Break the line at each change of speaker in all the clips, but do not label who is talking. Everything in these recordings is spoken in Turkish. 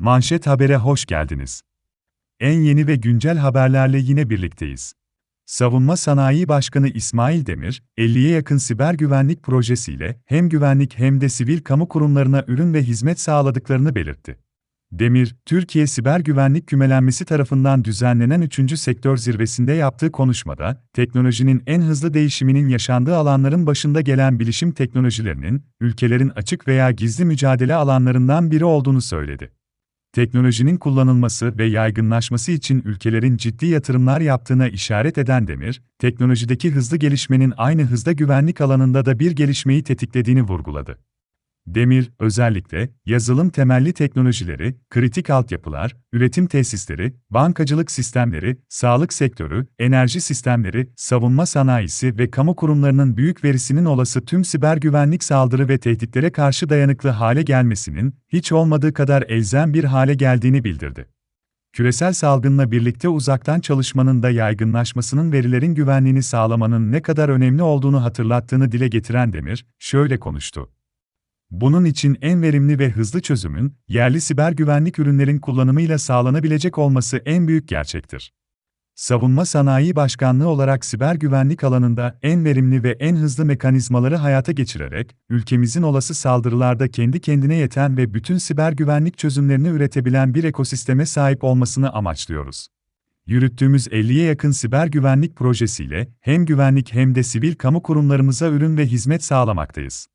Manşet Haber'e hoş geldiniz. En yeni ve güncel haberlerle yine birlikteyiz. Savunma Sanayi Başkanı İsmail Demir, 50'ye yakın siber güvenlik projesiyle hem güvenlik hem de sivil kamu kurumlarına ürün ve hizmet sağladıklarını belirtti. Demir, Türkiye Siber Güvenlik Kümelenmesi tarafından düzenlenen 3. sektör zirvesinde yaptığı konuşmada, teknolojinin en hızlı değişiminin yaşandığı alanların başında gelen bilişim teknolojilerinin, ülkelerin açık veya gizli mücadele alanlarından biri olduğunu söyledi. Teknolojinin kullanılması ve yaygınlaşması için ülkelerin ciddi yatırımlar yaptığına işaret eden Demir, teknolojideki hızlı gelişmenin aynı hızda güvenlik alanında da bir gelişmeyi tetiklediğini vurguladı. Demir, özellikle yazılım temelli teknolojileri, kritik altyapılar, üretim tesisleri, bankacılık sistemleri, sağlık sektörü, enerji sistemleri, savunma sanayisi ve kamu kurumlarının büyük verisinin olası tüm siber güvenlik saldırı ve tehditlere karşı dayanıklı hale gelmesinin hiç olmadığı kadar elzem bir hale geldiğini bildirdi. Küresel salgınla birlikte uzaktan çalışmanın da yaygınlaşmasının verilerin güvenliğini sağlamanın ne kadar önemli olduğunu hatırlattığını dile getiren Demir, şöyle konuştu. Bunun için en verimli ve hızlı çözümün, yerli siber güvenlik ürünlerin kullanımıyla sağlanabilecek olması en büyük gerçektir. Savunma Sanayi Başkanlığı olarak siber güvenlik alanında en verimli ve en hızlı mekanizmaları hayata geçirerek, ülkemizin olası saldırılarda kendi kendine yeten ve bütün siber güvenlik çözümlerini üretebilen bir ekosisteme sahip olmasını amaçlıyoruz. Yürüttüğümüz 50'ye yakın siber güvenlik projesiyle hem güvenlik hem de sivil kamu kurumlarımıza ürün ve hizmet sağlamaktayız.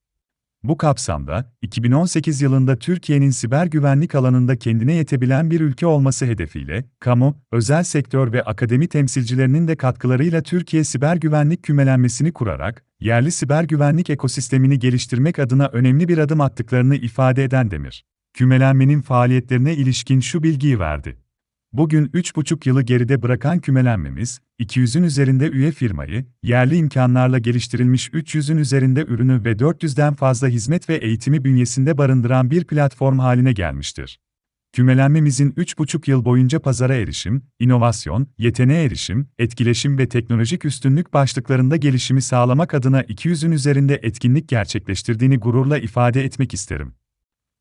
Bu kapsamda, 2018 yılında Türkiye'nin siber güvenlik alanında kendine yetebilen bir ülke olması hedefiyle, kamu, özel sektör ve akademi temsilcilerinin de katkılarıyla Türkiye siber güvenlik kümelenmesini kurarak, yerli siber güvenlik ekosistemini geliştirmek adına önemli bir adım attıklarını ifade eden Demir, kümelenmenin faaliyetlerine ilişkin şu bilgiyi verdi. Bugün 3,5 yılı geride bırakan kümelenmemiz, 200'ün üzerinde üye firmayı, yerli imkanlarla geliştirilmiş 300'ün üzerinde ürünü ve 400'den fazla hizmet ve eğitimi bünyesinde barındıran bir platform haline gelmiştir. Kümelenmemizin 3,5 yıl boyunca pazara erişim, inovasyon, yeteneğe erişim, etkileşim ve teknolojik üstünlük başlıklarında gelişimi sağlamak adına 200'ün üzerinde etkinlik gerçekleştirdiğini gururla ifade etmek isterim.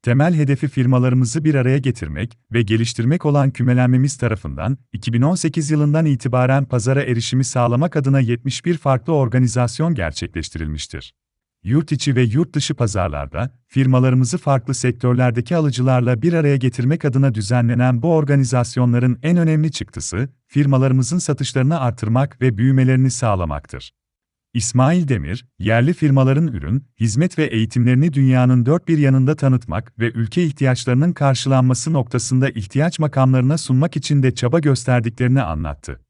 Temel hedefi firmalarımızı bir araya getirmek ve geliştirmek olan kümelenmemiz tarafından, 2018 yılından itibaren pazara erişimi sağlamak adına 71 farklı organizasyon gerçekleştirilmiştir. Yurt içi ve yurt dışı pazarlarda, firmalarımızı farklı sektörlerdeki alıcılarla bir araya getirmek adına düzenlenen bu organizasyonların en önemli çıktısı, firmalarımızın satışlarını artırmak ve büyümelerini sağlamaktır. İsmail Demir, yerli firmaların ürün, hizmet ve eğitimlerini dünyanın dört bir yanında tanıtmak ve ülke ihtiyaçlarının karşılanması noktasında ihtiyaç makamlarına sunmak için de çaba gösterdiklerini anlattı.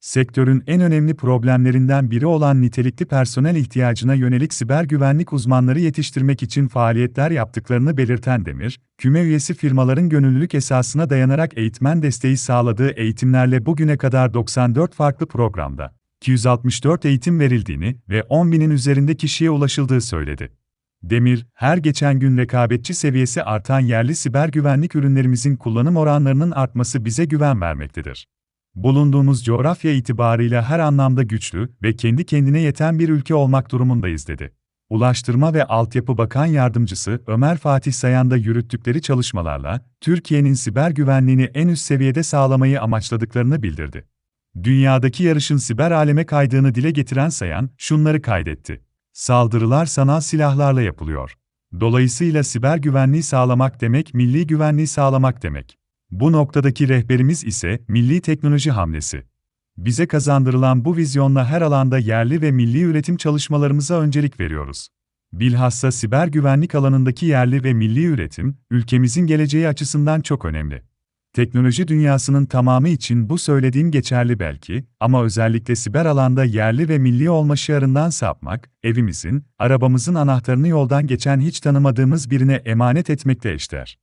Sektörün en önemli problemlerinden biri olan nitelikli personel ihtiyacına yönelik siber güvenlik uzmanları yetiştirmek için faaliyetler yaptıklarını belirten Demir, küme üyesi firmaların gönüllülük esasına dayanarak eğitmen desteği sağladığı eğitimlerle bugüne kadar 94 farklı programda 264 eğitim verildiğini ve 10 binin üzerinde kişiye ulaşıldığı söyledi. Demir, her geçen gün rekabetçi seviyesi artan yerli siber güvenlik ürünlerimizin kullanım oranlarının artması bize güven vermektedir. Bulunduğumuz coğrafya itibarıyla her anlamda güçlü ve kendi kendine yeten bir ülke olmak durumundayız dedi. Ulaştırma ve Altyapı Bakan Yardımcısı Ömer Fatih Sayan'da yürüttükleri çalışmalarla Türkiye'nin siber güvenliğini en üst seviyede sağlamayı amaçladıklarını bildirdi. Dünyadaki yarışın siber aleme kaydığını dile getiren Sayan, şunları kaydetti. Saldırılar sanal silahlarla yapılıyor. Dolayısıyla siber güvenliği sağlamak demek milli güvenliği sağlamak demek. Bu noktadaki rehberimiz ise milli teknoloji hamlesi. Bize kazandırılan bu vizyonla her alanda yerli ve milli üretim çalışmalarımıza öncelik veriyoruz. Bilhassa siber güvenlik alanındaki yerli ve milli üretim, ülkemizin geleceği açısından çok önemli. Teknoloji dünyasının tamamı için bu söylediğim geçerli belki ama özellikle siber alanda yerli ve milli olma şiarından sapmak, evimizin, arabamızın anahtarını yoldan geçen hiç tanımadığımız birine emanet etmekle eşdeğer.